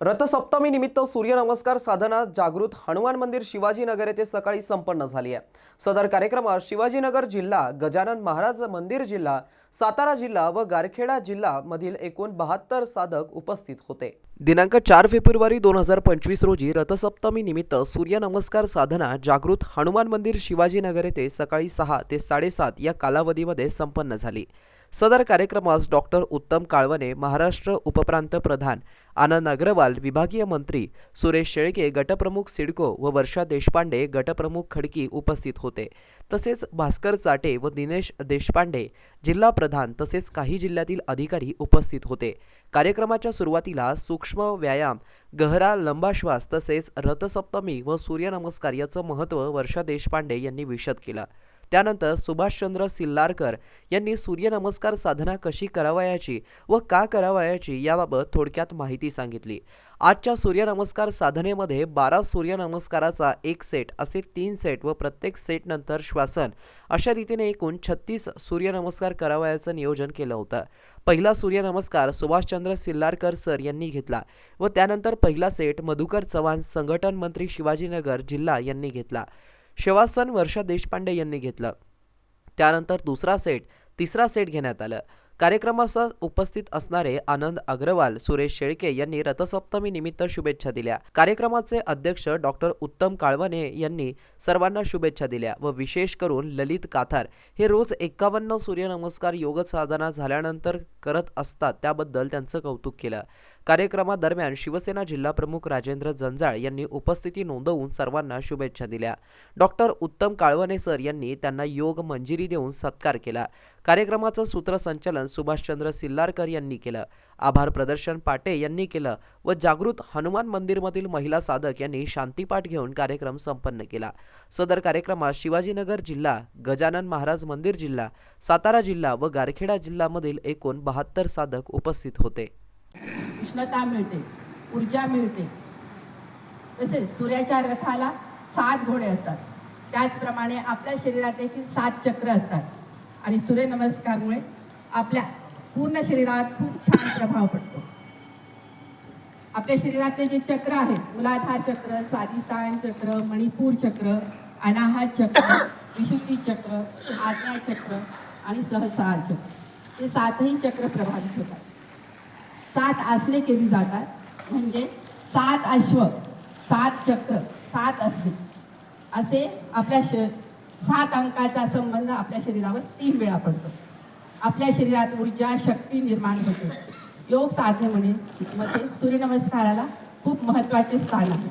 रथसप्तमी निमित्त सूर्यनमस्कार साधना जागृत हनुमान मंदिर शिवाजीनगर येथे सकाळी संपन्न झाली आहे. सदर कार्यक्रमात शिवाजीनगर जिल्हा गजानन महाराज मंदिर जिल्हा सातारा जिल्हा व गारखेडा जिल्हा मधील एकूण बहात्तर साधक उपस्थित होते. दिनांक चार फेब्रुवारी दोन हजार पंचवीस रोजी रथसप्तमी निमित्त सूर्यनमस्कार साधना जागृत हनुमान मंदिर शिवाजीनगर येथे सकाळी सहा ते साडेसात या कालावधीमध्ये संपन्न झाली. सदर कार्यक्रमास डॉक्टर उत्तम काळवणे महाराष्ट्र उपप्रांत प्रधान आनंद अग्रवाल विभागीय मंत्री सुरेश शेळके गटप्रमुख सिडको व वर्षा देशपांडे गटप्रमुख खडकी उपस्थित होते. तसेच भास्कर चाटे व दिनेश देशपांडे जिल्हा प्रधान तसेच काही जिल्ह्यातील अधिकारी उपस्थित होते. कार्यक्रमाच्या सुरुवातीला सूक्ष्म व्यायाम गहरा लंबाश्वास तसेच रथसप्तमी व सूर्यनमस्कार याचं महत्त्व वर्षा देशपांडे यांनी विशद केलं. त्यानंतर सुभाषचंद्र सिल्लारकर यांनी सूर्यनमस्कार साधना कशी करावयाची व का करावयाची याबाबत थोडक्यात माहिती सांगितली. आजच्या सूर्यनमस्कार साधनेमध्ये बारा सूर्यनमस्काराचा एक सेट असे तीन सेट व प्रत्येक सेटनंतर श्वासन अशा रीतीने एकूण छत्तीस सूर्यनमस्कार करावयाचं नियोजन केलं होतं. पहिला सूर्यनमस्कार सुभाषचंद्र सिल्लारकर सर यांनी घेतला व त्यानंतर पहिला सेट मधुकर चव्हाण संघटन मंत्री शिवाजीनगर जिल्हा यांनी घेतला. शवासन वर्षा देशपांडे यांनी घेतलं. त्यानंतर दुसरा सेट तिसरा सेट घेण्यात आलं. कार्यक्रमास उपस्थित असणारे आनंद अग्रवाल सुरेश शेळके यांनी रथसप्तमी निमित्त शुभेच्छा दिल्या. कार्यक्रमाचे अध्यक्ष डॉक्टर उत्तम काळवणे यांनी सर्वांना शुभेच्छा दिल्या व विशेष करून ललित काथार. हे रोज एक्कावन्न सूर्यनमस्कार योग साधना झाल्यानंतर करत असतात त्याबद्दल त्यांचं कौतुक केलं. कार्यक्रमादरम्यान शिवसेना जिल्हाप्रमुख राजेंद्र जंजाळ यांनी उपस्थिती नोंदवून सर्वांना शुभेच्छा दिल्या. डॉक्टर उत्तम काळवणे सर यांनी त्यांना योग मंजिरी देऊन सत्कार केला. कार्यक्रमाचं सूत्रसंचालन सुभाषचंद्र सिल्लारकर यांनी केलं. आभार प्रदर्शन पाटे यांनी केलं व जागृत हनुमान मंदिरमधील महिला साधक यांनी शांतीपाठ घेऊन कार्यक्रम संपन्न केला. सदर कार्यक्रमात शिवाजीनगर जिल्हा गजानन महाराज मंदिर जिल्हा सातारा जिल्हा व गारखेडा जिल्ह्यामधील एकूण बहात्तर साधक उपस्थित होते. उष्णता मिळते ऊर्जा मिळते. तसेच सूर्याच्या रथाला सात घोडे असतात. त्याचप्रमाणे आपल्या शरीरात देखील सात चक्र असतात. आणि सूर्यनमस्कारमुळे आपल्या पूर्ण शरीरात खूप छान प्रभाव पडतो. आपल्या शरीरातले जे चक्र आहेत मुलाधार चक्र स्वाधिष्ठान चक्र मणिपूर चक्र अनाहत चक्र विशुद्धी चक्र आज्ञा चक्र आणि सहसार चक्र. हे सातही चक्र प्रभावित होतात. सात आसने केली जातात. म्हणजे सात अश्व सात चक्र सात असणे असे आपल्या श सात अंकाचा संबंध आपल्या शरीरावर तीन वेळा पडतो. आपल्या शरीरात ऊर्जा शक्ती निर्माण होते. योग साधनेमुळे मध्ये सूर्यनमस्काराला खूप महत्त्वाचे स्थान आहे.